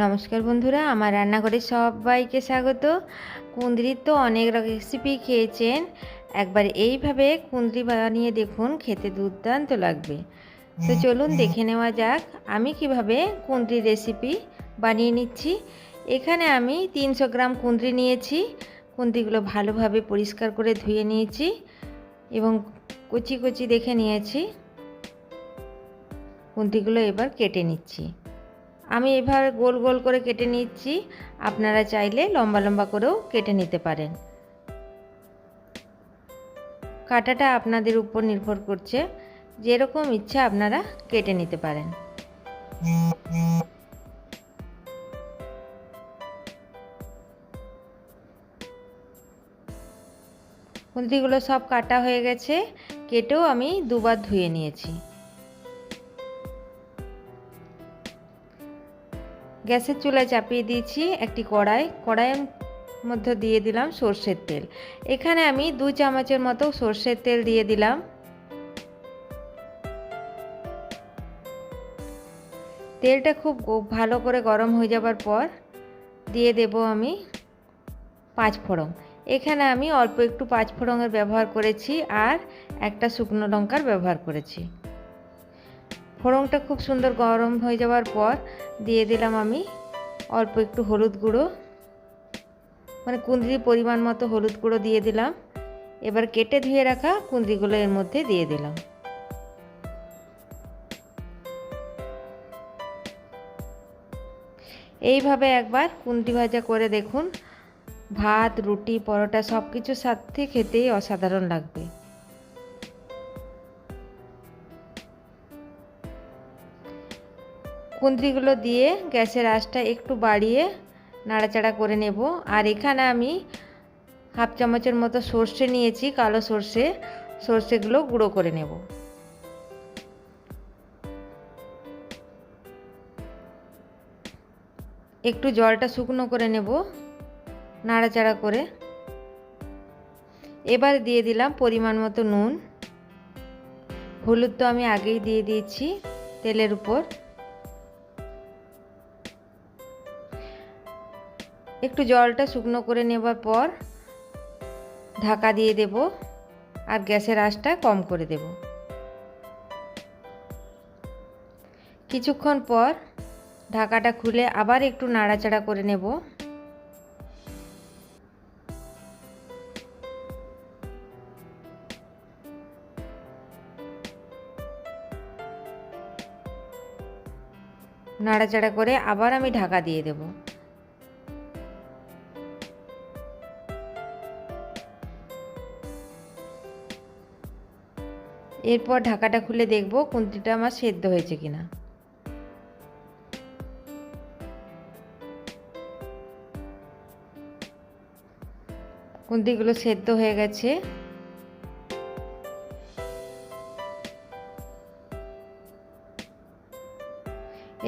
নমস্কার বন্ধুরা আমার রান্নাঘরে সবাইকে স্বাগত। কুঁদরির তো অনেক রেসিপি খেয়েছেন। একবার এইভাবে কুঁদরি বানিয়ে দেখুন খেতে দুর্দান্ত লাগবে। তো চলুন দেখে নেওয়া যাক আমি কীভাবে কুঁদরির রেসিপি বানিয়ে নিচ্ছি। এখানে আমি তিনশো গ্রাম কুঁদরি নিয়েছি। কুঁদরিগুলো ভালোভাবে পরিষ্কার করে ধুয়ে নিয়েছি এবং কচি কচি দেখে নিয়েছি। কুঁদরিগুলো এবার কেটে নিচ্ছি। আমি এভাবে গোল গোল করে কেটে নিচ্ছি। আপনারা চাইলে লম্বা লম্বা করেও কেটে নিতে পারেন। কাটাটা আপনাদের উপর নির্ভর করছে। যেরকম ইচ্ছা আপনারা কেটে নিতে পারেন। কুন্তিগুলো সব কাটা হয়ে গেছে। কেটেও আমি দুবার ধুয়ে নিয়েছি। গ্যাসের চুলায় চাপিয়ে দিয়েছি একটি কড়াই। কড়াইয়ের মধ্যে দিয়ে দিলাম সর্ষের তেল। এখানে আমি দু চামচের মতো সর্ষের তেল দিয়ে দিলাম। তেলটা খুব ভালো করে গরম হয়ে যাবার পর দিয়ে দেব আমি পাঁচ ফোড়ন। এখানে আমি অল্প একটু পাঁচ ফোড়নের ব্যবহার করেছি আর একটা শুকনো লঙ্কার ব্যবহার করেছি। ফোড়নটা খুব সুন্দর গরম হয়ে যাওয়ার পর দিয়ে দিলাম আমি অল্প একটু হলুদ গুঁড়ো। মানে কুঁদরি পরিমাণ মতো হলুদ গুঁড়ো দিয়ে দিলাম। এবার কেটে ধুয়ে রাখা কুঁদরিগুলো এর মধ্যে দিয়ে দিলাম। এইভাবে একবার কুন্দি ভাজা করে দেখুন। ভাত, রুটি, পরোটা সব কিছুর সাথে খেতেই অসাধারণ লাগবে। কুন্দ্রিগুলো দিয়ে গ্যাসের আঁচটা একটু বাড়িয়ে নাড়াচাড়া করে নেব। আর এখানে আমি হাফ চামচের মতো সর্ষে নিয়েছি, কালো সর্ষে। সর্ষেগুলো গুঁড়ো করে নেব। একটু জলটা শুকনো করে নেব, নাড়াচাড়া করে। এবার দিয়ে দিলাম পরিমাণ মতো নুন। হলুদ তো আমি আগেই দিয়ে দিয়েছি তেলের উপর। একটু জলটা শুকনো করে নেবার পর ঢাকা দিয়ে দেব আর গ্যাসের আঁচটা কম করে দেব। কিছুক্ষণ পর ঢাকাটা খুলে আবার একটু নাড়াচাড়া করে নেব। নাড়াচাড়া করে আবার আমি ঢাকা দিয়ে দেবো। এরপর ঢাকাটা খুলে দেখব কুন্তিটা আমার সেদ্ধ হয়েছে কিনা। কুন্তিগুলো সেদ্ধ হয়ে গেছে।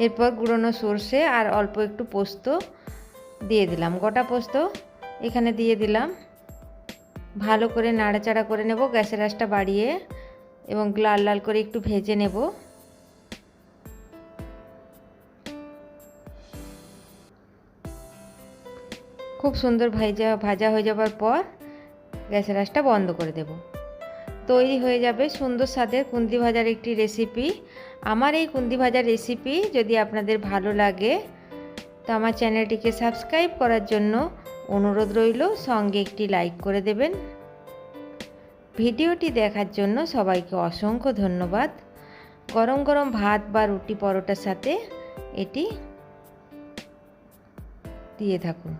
এরপর গুঁড়োনো সর্ষে আর অল্প একটু পোস্ত দিয়ে দিলাম। গোটা পোস্ত এখানে দিয়ে দিলাম। ভালো করে নাড়াচাড়া করে নেব, গ্যাসের আঁচটা বাড়িয়ে এবং লাল লাল করে একটু ভেজে নেব। খুব সুন্দর ভাজা ভাজা হয়ে যাবার পর গ্যাসের আঁচটা বন্ধ করে দেব। তৈরি হয়ে যাবে সুন্দর স্বাদের কুন্দি ভাজার একটি রেসিপি। আমার এই কুন্দি ভাজার রেসিপি যদি আপনাদের ভালো লাগে, তো আমার চ্যানেলটিকে সাবস্ক্রাইব করার জন্য অনুরোধ রইল। সঙ্গে একটি লাইক করে দেবেন। ভিডিওটি দেখার জন্য সবাইকে অসংখ্য ধন্যবাদ। গরম গরম ভাত বা রুটি পরোটার সাথে এটি দিয়ে থাকুন।